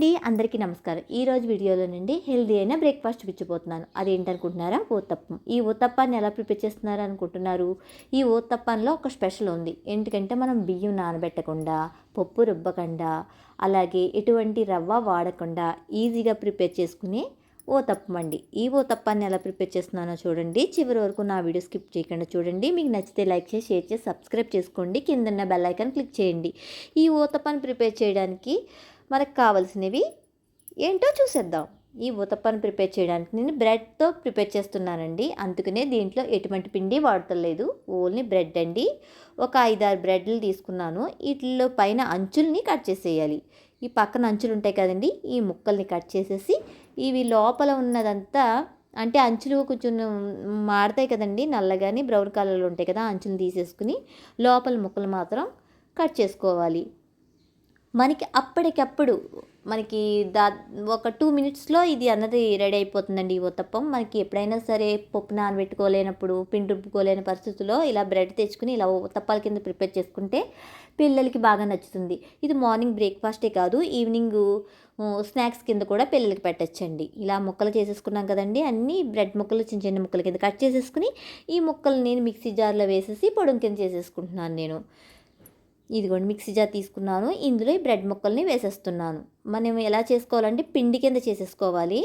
అండి అందరికీ నమస్కారం. ఈ రోజు వీడియోలో నుండి హెల్దీ అయిన బ్రేక్ఫాస్ట్ చూపించబోతున్నాను అదేంటనుకుంటున్నారా? ఓతప్పం ఈ ఓతప్పాన్ని ఎలా ప్రిపేర్ చేస్తున్నారు అనుకుంటున్నారు? ఈ ఓతప్పంలో ఒక స్పెషల్ ఉంది. ఎందుకంటే మనం బియ్యం నానబెట్టకుండా పప్పు రుబ్బకుండా అలాగే ఎటువంటి రవ్వ వాడకుండా ఈజీగా ప్రిపేర్ చేసుకునే ఓతప్పం అండి. ఈ ఓతప్పాన్ని ఎలా ప్రిపేర్ చేస్తున్నానో చూడండి. చివరి వరకు నా వీడియో స్కిప్ చేయకుండా చూడండి. మీకు నచ్చితే లైక్ చేసి షేర్ చేసి సబ్స్క్రైబ్ చేసుకోండి. కిందన్న బెల్ ఐకాన్ క్లిక్ చేయండి. ఈ ఓతప్పాన్ని ప్రిపేర్ చేయడానికి మనకు కావాల్సినవి ఏంటో చూసేద్దాం. ఈ ఊతప్పని ప్రిపేర్ చేయడానికి నేను బ్రెడ్తో ప్రిపేర్ చేస్తున్నానండి. అందుకనే దీంట్లో ఎటువంటి పిండి వాడతలేదు. ఓన్లీ బ్రెడ్ అండి. ఒక ఐదారు బ్రెడ్లు తీసుకున్నాను. వీటిలో పైన అంచుల్ని కట్ చేసేయాలి. ఈ పక్కన అంచులు ఉంటాయి కదండి ఈ ముక్కల్ని కట్ చేసేసి ఇవి లోపల ఉన్నదంతా అంటే అంచులు కొంచెం మాడతాయి కదండి నల్లగాని బ్రౌన్ కలర్లో ఉంటాయి కదా అంచులు తీసేసుకుని లోపల ముక్కలు మాత్రం కట్ చేసుకోవాలి. మనకి అప్పటికప్పుడు మనకి దా ఒక టూ మినిట్స్లో ఇది అన్నది రెడీ అయిపోతుందండి ఈ ఉత్తప్పం. మనకి ఎప్పుడైనా సరే పప్పు నానబెట్టుకోలేనప్పుడు పిండి రుబ్బుకోలేని పరిస్థితుల్లో ఇలా బ్రెడ్ తెచ్చుకుని ఇలా ఉత్తప్పాల కింద ప్రిపేర్ చేసుకుంటే పిల్లలకి బాగా నచ్చుతుంది. ఇది మార్నింగ్ బ్రేక్ఫాస్టే కాదు ఈవినింగ్ స్నాక్స్ కింద కూడా పిల్లలకి పెట్టచ్చండి. ఇలా ముక్కలు చేసేసుకున్నాం కదండి అన్నీ బ్రెడ్ ముక్కలు చిన్న చిన్న ముక్కల కింద కట్ చేసేసుకుని ఈ ముక్కలు నేను మిక్సీ జార్లో వేసేసి పొడుం కింద చేసేసుకుంటున్నాను నేను. ఇదిగోండి మిక్సీ జార్ తీసుకున్నాను. ఇందులో ఈ బ్రెడ్ ముక్కల్ని వేసేస్తున్నాను. మనం ఎలా చేసుకోవాలంటే పిండి కింద చేసేసుకోవాలి.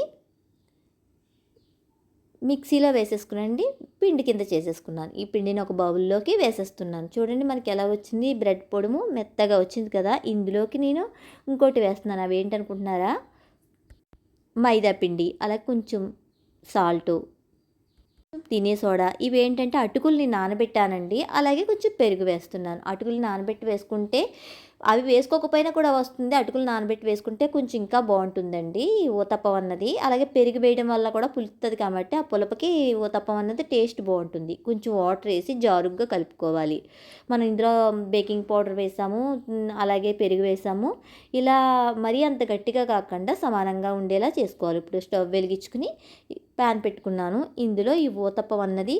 మిక్సీలో వేసేసుకునండి పిండి కింద చేసేసుకున్నాను. ఈ పిండిని ఒక బౌల్లోకి వేసేస్తున్నాను. చూడండి మనకి ఎలా వచ్చింది? బ్రెడ్ పొడుము మెత్తగా వచ్చింది కదా. ఇందులోకి నేను ఇంకోటి వేస్తున్నాను. అవి ఏంటనుకుంటున్నారా? మైదా పిండి అలా కొంచెం సాల్టు తినే సోడా ఇవి ఏంటంటే అటుకుల్ని నానబెట్టానండి. అలాగే కొంచెం పెరుగు వేస్తున్నాను. అటుకులు నానబెట్టి వేసుకుంటే అవి వేసుకోకపోయినా కూడా వస్తుంది. అటుకులు నానబెట్టి వేసుకుంటే కొంచెం ఇంకా బాగుంటుందండి ఈ ఊతప్పం అన్నది. అలాగే పెరుగు వేయడం వల్ల కూడా పులుస్తుంది కాబట్టి ఆ పులపకి ఊతప్పం అన్నది టేస్ట్ బాగుంటుంది. కొంచెం వాటర్ వేసి జారుగ్గా కలుపుకోవాలి. మనం ఇందులో బేకింగ్ పౌడర్ వేసాము అలాగే పెరుగు వేసాము. ఇలా మరీ అంత గట్టిగా కాకుండా సమానంగా ఉండేలా చేసుకోవాలి. ఇప్పుడు స్టవ్ వెలిగించుకుని ప్యాన్ పెట్టుకున్నాను. ఇందులో ఈ ఊతప్పం అన్నది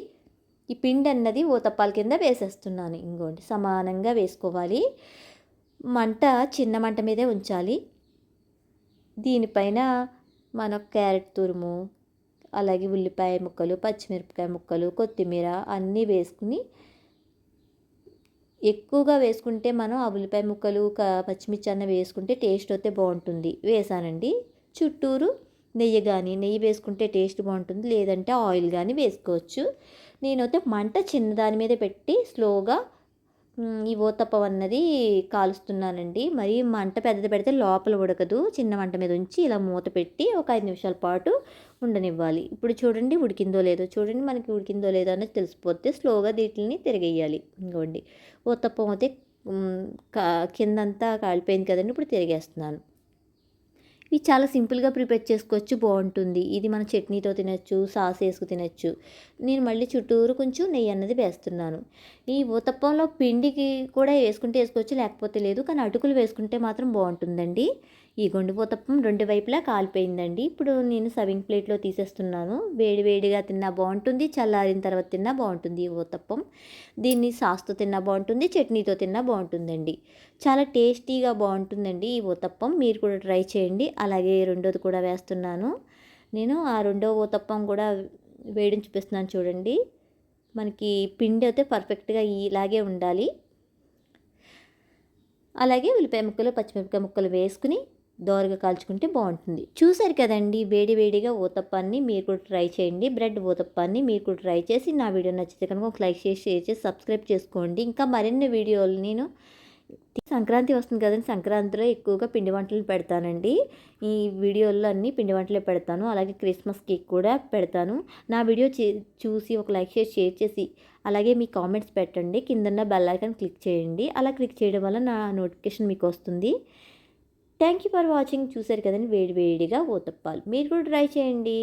ఈ పిండి అన్నది ఊతప్పాల కింద వేసేస్తున్నాను. ఇంకోటి సమానంగా వేసుకోవాలి. మంట చిన్న మంట మీదే ఉంచాలి. దీనిపైన మన క్యారెట్ తురుము అలాగే ఉల్లిపాయ ముక్కలు పచ్చిమిరపకాయ ముక్కలు కొత్తిమీర అన్నీ వేసుకుని ఎక్కువగా వేసుకుంటే మనం ఆ ఉల్లిపాయ ముక్కలు పచ్చిమిర్చి అన్న వేసుకుంటే టేస్ట్ అయితే బాగుంటుంది. వేసానండి. చుట్టూరు నెయ్యి కానీ నెయ్యి వేసుకుంటే టేస్ట్ బాగుంటుంది. లేదంటే ఆయిల్ కానీ వేసుకోవచ్చు. నేనైతే మంట చిన్నదాని మీద పెట్టి స్లోగా ఈ ఓతప్పం అన్నది కాలుస్తున్నానండి. మరి మంట పెద్దది పెడితే లోపల ఉడకదు. చిన్న మంట మీద ఉంచి ఇలా మూత పెట్టి ఒక ఐదు నిమిషాల పాటు ఉండనివ్వాలి. ఇప్పుడు చూడండి ఉడికిందో లేదో. చూడండి మనకి ఉడికిందో లేదో అనేది తెలిసిపోతే స్లోగా వీటిని తిరిగేయాలి. ఇంకోండి. ఓతప్పం అయితే కిందంతా కాలిపోయింది కదండి. ఇప్పుడు తిరిగేస్తున్నాను. ఇది చాలా సింపుల్గా ప్రిపేర్ చేసుకోవచ్చు బాగుంటుంది ఇది మన చట్నీతో తినచ్చు సాస్ వేసుకు తినచ్చు. నేను మళ్ళీ చుట్టూరు కొంచెం నెయ్యి అన్నది వేస్తున్నాను. ఈ ఊతప్పంలో పిండికి కూడా వేసుకుంటే వేసుకోవచ్చు లేకపోతే లేదు. కానీ అటుకులు వేసుకుంటే మాత్రం బాగుంటుందండి ఈ గొండుపోతప్పం రెండు వైపులా కాలిపోయిందండి. ఇప్పుడు నేను సర్వింగ్ ప్లేట్లో తీసేస్తున్నాను. వేడివేడిగా తిన్నా బాగుంటుంది చల్లారిన తర్వాత తిన్నా బాగుంటుంది ఈ ఊతప్పం దీన్ని సాస్తో తిన్నా బాగుంటుంది చట్నీతో తిన్నా బాగుంటుందండి. చాలా టేస్టీగా బాగుంటుందండి ఈ ఊతప్పం మీరు కూడా ట్రై చేయండి. అలాగే రెండోది కూడా వేస్తున్నాను. నేను ఆ రెండో ఊతప్పం కూడా వేడిని చూపిస్తున్నాను చూడండి. మనకి పిండి అయితే పర్ఫెక్ట్గా ఇలాగే ఉండాలి. అలాగే ఉల్లిపాయ ముక్కలు పచ్చిమిరపకాయ ముక్కలు వేసుకుని దోరగా కాల్చుకుంటే బాగుంటుంది. చూసారు కదండి వేడి వేడిగా ఊతప్పాన్ని మీరు కూడా ట్రై చేయండి. బ్రెడ్ ఊతప్పాన్ని మీరు కూడా ట్రై చేసి నా వీడియో నచ్చితే కనుక ఒక లైక్ చేసి షేర్ చేసి సబ్స్క్రైబ్ చేసుకోండి. ఇంకా మరిన్ని వీడియోలు నేను సంక్రాంతి వస్తుంది కదండి సంక్రాంతిలో ఎక్కువగా పిండి వంటలు పెడతానండి. ఈ వీడియోల్లో అన్ని పిండి వంటలే పెడతాను. అలాగే క్రిస్మస్ కేక్ కూడా పెడతాను. నా వీడియో చూసి ఒక లైక్ చేసి షేర్ చేసి అలాగే మీ కామెంట్స్ పెట్టండి. కిందన్న బెల్ ఐకాన్ క్లిక్ చేయండి. అలా క్లిక్ చేయడం వల్ల నా నోటిఫికేషన్ మీకు వస్తుంది. థ్యాంక్ యూ ఫర్ వాచింగ్ చూసారు కదండి వేడి వేడిగా ఓతప్పాలు మీరు కూడా ట్రై చేయండి.